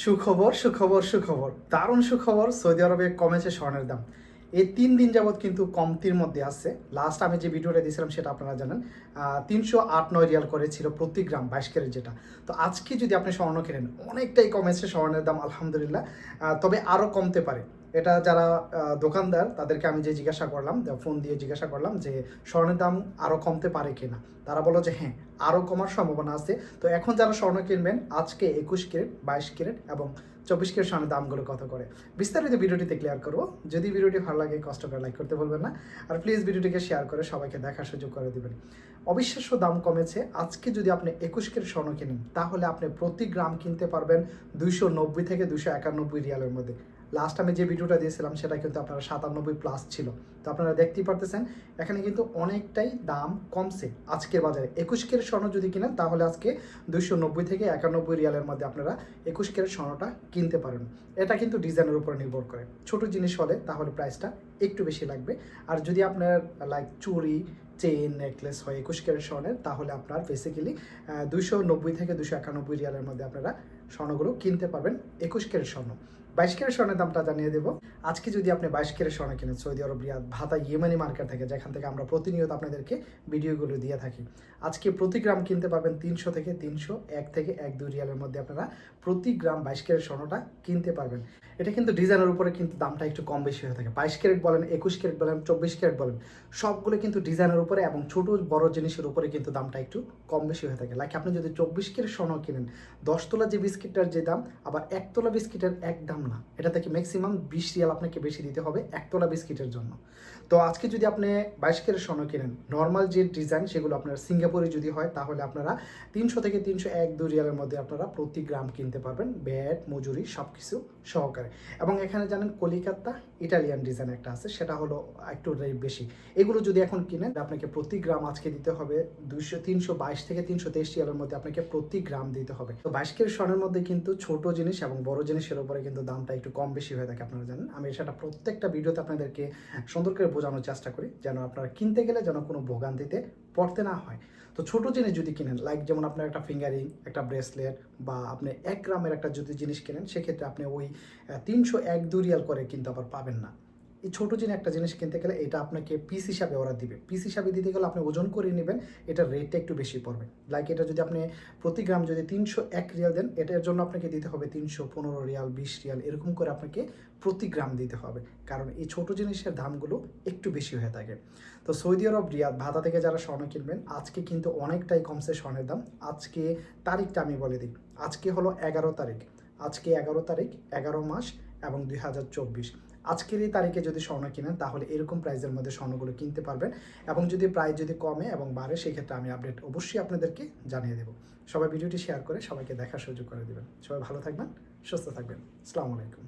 সুখবর সুখবর সুখবর। দারুণ সুখবর, সৌদি আরবে কমেছে স্বর্ণের দাম। এই তিন দিন যাবৎ কিন্তু কমতির মধ্যে আছে। লাস্ট আমি যে ভিডিওটা দিয়েছিলাম সেটা আপনারা জানেন। তিনশো আট নয় রিয়াল করে ছিল প্রতি গ্রাম বাইশ ক্যারেট যেটা। তো আজকে যদি আপনি স্বর্ণ কেনেন, অনেকটাই কমেছে স্বর্ণের দাম, আলহামদুলিল্লাহ। তবে আরও কমতে পারে। এটা যারা দোকানদার, তাদেরকে আমি যে জিজ্ঞাসা করলাম ফোন দিয়ে জিজ্ঞাসা করলাম যে স্বর্ণের দাম আরও কমতে পারে কিনা, তারা বলল যে হ্যাঁ আরও কমার সম্ভাবনা আছে। তো এখন যারা স্বর্ণ কিনবেন, আজকে একুশ ক্যারেট, বাইশ ক্যারেট এবং চব্বিশ ক্যারেট স্বর্ণের দামগুলো কত করে? বিস্তারিত ভিডিওটিতে ক্লিয়ার করব। যদি ভিডিওটি ভালো লাগে, কষ্ট করে লাইক করতে বলবেন না। আর প্লিজ ভিডিওটিকে শেয়ার করে সবাইকে দেখার সুযোগ করে দিবেন। অবিশ্বাস্য দাম কমেছে। আজকে যদি আপনি একুশ ক্যারেট স্বর্ণ কিনেন, তাহলে আপনি প্রতি গ্রাম কিনতে পারবেন দুইশো নব্বই থেকে দুশো একানব্বই রিয়ালের মধ্যে। লাস্ট আমি যে ভিডিওটা দিয়েছিলাম, সেটা কিন্তু আপনারা সাতানব্বই প্লাস ছিল। তো আপনারা দেখতেই পারতেছেন, এখানে কিন্তু অনেকটাই দাম কমছে আজকের বাজারে। একুশ ক্যারেট স্বর্ণ যদি কিনেন, তাহলে আজকে দুইশো নব্বই থেকে একানব্বই রিয়ালের মধ্যে আপনারা একুশ ক্যারেট স্বর্ণটা কিনতে পারেন। এটা কিন্তু ডিজাইনের উপর নির্ভর করে। ছোট জিনিস হলে তাহলে প্রাইসটা একটু বেশি লাগবে। আর যদি আপনার লাইক চুরি চেইন নেকলেস হয় একুশ ক্যারেট স্বর্ণের, তাহলে আপনার বেসিক্যালি দুইশো নব্বই থেকে দুশো একানব্বই রিয়ালের মধ্যে আপনারা স্বর্ণগুলো কিনতে পারবেন একুশ ক্যারেট স্বর্ণ। বাইশ ক্যারেট স্বর্ণের দামটা জানিয়ে দেবো। আজকে যদি আপনি বাইশ ক্যারেট স্বর্ণ কিনেন, সৌদি আরব, রিয়াদ, ভাতা, ইয়েমানি মার্কেট থেকে, যেখান থেকে আমরা প্রতিনিয়ত আপনাদেরকে ভিডিওগুলো দিয়ে থাকি। আজকে প্রতি গ্রাম কিনতে পারবেন তিনশো থেকে তিনশো, এক থেকে এক দুই রিয়ালের মধ্যে আপনারা প্রতি গ্রাম বাইশ ক্যারেট স্বর্ণটা কিনতে পারবেন। এটা কিন্তু ডিজাইনের উপরে কিন্তু দামটা একটু কম বেশি হয়ে থাকে। বাইশ ক্যারেট বলেন, একুশ ক্যারেট বলেন, চব্বিশ ক্যারেট বলেন, সবগুলো কিন্তু ডিজাইনের উপরে এবং ছোট বড় জিনিসের উপরে কিন্তু দামটা একটু কম বেশি হয়ে থাকে। লাইক আপনি যদি চব্বিশ ক্যারেট স্বর্ণ কিনেন দশ তোলা যে বিস্কিটটার যে দাম, আবার এক তোলা বিস্কিটের এক দাম না। এটা থেকে ম্যাক্সিমাম বিশ রিয়াল আপনাকে বেশি দিতে হবে একতলা বিস্কিটের জন্য। তো আজকে যদি আপনি বাইশ ক্যারেট স্বর্ণ কিনেন নর্মাল যে ডিজাইন সেগুলো আপনার সিঙ্গাপুরে যদি হয়, তাহলে আপনারা তিনশো থেকে তিনশো এক দু রিয়ালের মধ্যে আপনারা প্রতি গ্রাম কিনতে পারবেন ব্যাট, মজুরি সব কিছু সহকারে। এবং এখানে জানেন কলিকাতা ইটালিয়ান ডিজাইন একটা আছে, সেটা হলো একটু রেট বেশি। এগুলো যদি এখন কিনেন আপনাকে প্রতি গ্রাম আজকে দিতে হবে দুইশো, তিনশো বাইশ থেকে তিনশো তেইশ রিয়ালের মধ্যে আপনাকে প্রতি গ্রাম দিতে হবে। তো বাইশ কেজি স্বর্ণের মধ্যে কিন্তু ছোট জিনিস এবং বড় জিনিসের উপরে কিন্তু দামটা একটু কম বেশি হয়ে থাকে, আপনারা জানেন। আমি সেটা প্রত্যেকটা ভিডিওতে আপনাদেরকে সুন্দর করে বোঝানোর চেষ্টা করি, যেন আপনারা কিনতে গেলে যেন কোনো ভোগান্তিতে পড়তে না হয়। তো ছোটো জিনিস যদি কিনেন লাইক যেমন আপনার একটা ফিঙ্গারিং একটা ব্রেসলেট বা আপনি এক গ্রামের একটা যদি জিনিস কিনেন, সেক্ষেত্রে আপনি ওই তিনশো এক দুরিয়াল করে কিন্তু আবার পাবেন না। এই ছোটো জিনিস একটা জিনিস কিনতে গেলে এটা আপনাকে পিস হিসাবে ওরা দিবে। পিস হিসাবে দিতে গেলে আপনি ওজন করে নেবেন, এটার রেটটা একটু বেশি পড়বে। লাইক এটা যদি আপনি প্রতি গ্রাম যদি তিনশো এক রিয়াল দেন, এটার জন্য আপনাকে দিতে হবে তিনশো পনেরো রিয়াল, বিশ রিয়াল, এরকম করে আপনাকে প্রতি গ্রাম দিতে হবে। কারণ এই ছোট জিনিসের দামগুলো একটু বেশি হয়ে থাকে। তো সৌদি আরব, রিয়াদ, ভাতা থেকে যারা স্বর্ণ কিনবেন, আজকে কিন্তু অনেকটাই কমছে স্বর্ণের দাম। আজকে তারিখটা আমি বলে দিই। আজকে হলো এগারো তারিখ। আজকে এগারো তারিখ, এগারো মাস এবং দুই হাজার চব্বিশ। আজকের এই তারিখে যদি স্বর্ণ কিনেন, তাহলে এরকম প্রাইজের মধ্যে স্বর্ণগুলো কিনতে পারবেন এবং যদি প্রাইস যদি কমে এবং বাড়ে, সেক্ষেত্রে আমি আপডেট অবশ্যই আপনাদেরকে জানিয়ে দেবো। সবাই ভিডিওটি শেয়ার করে সবাইকে দেখার সুযোগ করে দেবেন। সবাই ভালো থাকবেন, সুস্থ থাকবেন। আসসালামু আলাইকুম।